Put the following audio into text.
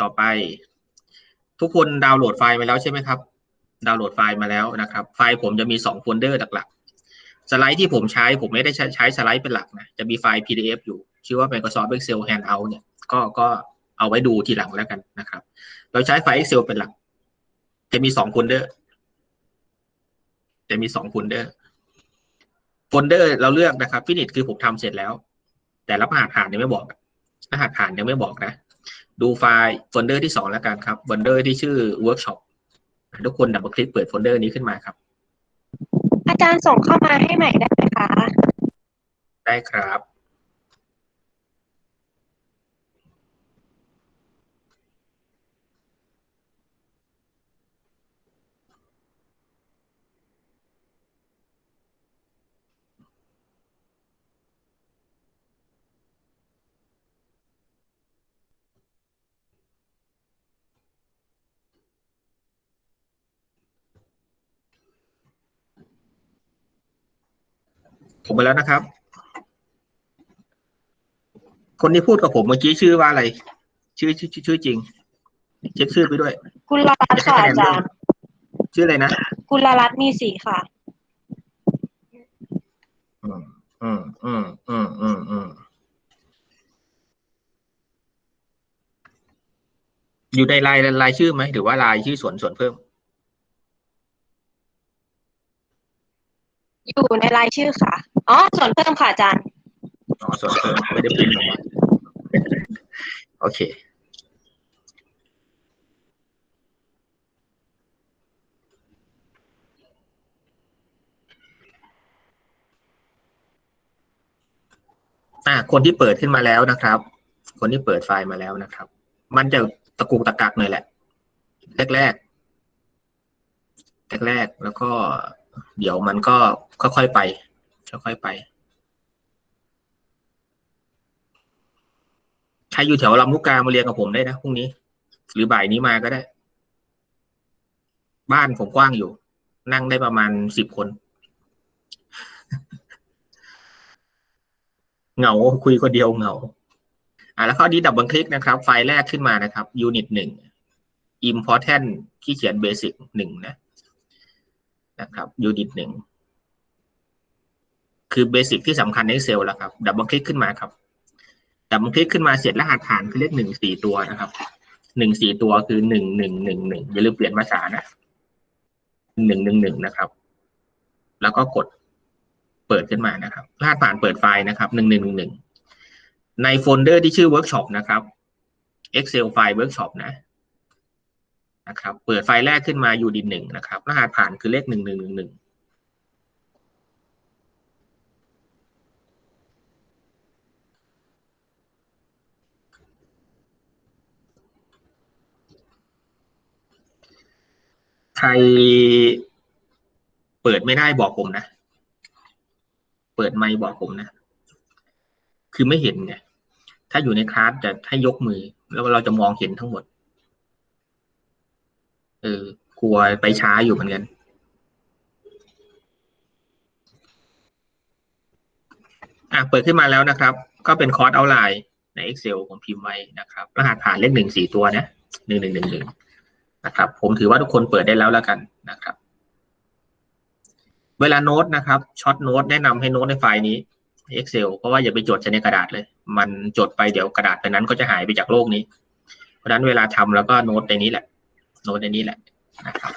ต่อไป ทุกคนดาวน์โหลดไฟล์มาแล้วใช่ไหมครับ ดาวน์โหลดไฟล์มาแล้วนะครับ ไฟล์ผมจะมีสองโฟลเดอร์หลักๆสไลด์ที่ผมใช้ผมไม่ได้ใช้ใช้สไลด์เป็นหลักนะจะมีไฟล์ PDF อยู่ ชื่อว่า Microsoft Excel Handout เนี่ยก็ก็เอาไว้ดูทีหลังแล้วกันนะครับ เราใช้ไฟล์ Excel เป็นหลัก จะมีสองโฟลเดอร์จะมีสองโฟลเดอร์โฟลเดอร์เราเลือกนะครับฟินิชคือผมทำเสร็จแล้ว แต่รหัสผ่านยังไม่บอกรหัสผ่านยังไม่บอกนะ ดูไฟล์โฟลเดอร์ที่สองแล้วกันครับโฟลเดอร์ที่ชื่อ workshop ทุกคนดับเบิลคลิกเปิดโฟลเดอร์นี้ขึ้นมาครับ อาจารย์ส่งเข้ามาให้ใหม่ได้ไหมคะ ได้ครับ ผมไปแล้วนะครับ คนที่พูดกับผมเมื่อกี้ชื่อว่าอะไรชื่อชื่อชื่อชื่อจริง เช็คชื่อไปด้วย กุลรัตน์ค่ะอาจารย์ ชื่ออะไรนะ กุลรัตน์มีสีค่ะ อืมอืมอืมอืมอืมอืมอยู่ในรายรายชื่อไหมหรือว่ารายชื่อส่วนส่วนเพิ่ม อยู่ในรายชื่อค่ะ อ๋อ ส่วนเพิ่มค่ะอาจารย์ อ๋อส่วนเพิ่มไม่ได้พิมพ์ออกมาโอเค อ่า คนที่เปิดขึ้นมาแล้วนะครับ คนที่เปิดไฟล์มาแล้วนะครับ มันจะตะกุกตะกักหน่อยแหละ แรกแรกแรกแรกแล้วก็ เดี๋ยวมันก็ค่อยๆไปค่อยๆไป ใครอยู่แถวลำลูกกามาเรียนกับผมได้นะพรุ่งนี้ หรือบ่ายนี้มาก็ได้ บ้านผมกว้างอยู่ นั่งได้ประมาณสิบคน เหงาคุยคนเดียวเหงาอะแล้วข้อนี้ดับเบิลคลิกนะครับ ไฟล์แรกขึ้นมานะครับ unit หนึ่ง important ที่เขียน basic หนึ่งนะ นะครับ unit หนึ่งคือ basic ที่สำคัญใน Excel แล้วครับ ดับเบิลคลิกขึ้นมาครับ ดับเบิลคลิกขึ้นมาเสร็จรหัสฐานคือเลขหนึ่งสี่ตัวนะครับ หนึ่งสี่ตัวคือหนึ่งหนึ่งหนึ่งหนึ่งอย่าลืมเปลี่ยนภาษานะหนึ่งหนึ่งหนึ่งนะครับ แล้วก็กดเปิดขึ้นมานะครับ รหัสผ่านเปิดไฟล์นะครับหนึ่งหนึ่งหนึ่งหนึ่งในโฟลเดอร์ที่ชื่อ workshop นะครับ Excel ไฟล์ workshop นะ นะครับ เปิดไฟล์แรกขึ้นมาอยู่ดินหนึ่งนะครับ รหัสผ่านคือเลขหนึ่งหนึ่งหนึ่งหนึ่งใครเปิดไม่ได้บอกผมนะ เปิดไมค์บอกผมนะ คือไม่เห็นไง ถ้าอยู่ในคลาสจะให้ยกมือ แล้วเราจะมองเห็นทั้งหมด ออกลัวไปช้าอยู่เหมือนกัน อะเปิดขึ้นมาแล้วนะครับ ก็เป็นคอร์สเอาไลน์ใน Excel ผมพิมพ์ไว้นะครับ รหัสผ่านเลขหนึ่งสี่ตัวนะหนึ่งหนึ่งหนึ่งหนึ่งนะครับ ผมถือว่าทุกคนเปิดได้แล้วแล้วกันนะครับ เวลาโน้ตนะครับช็อตโน้ตแนะนำให้โน้ตในไฟล์นี้ Excel เพราะว่าอย่าไปจดในกระดาษเลย มันจดไปเดี๋ยวกระดาษไปนั้นก็จะหายไปจากโลกนี้ เพราะนั้นเวลาทำแล้วก็โน้ตในนี้แหละ โน้ตในนี้แหละนะครับ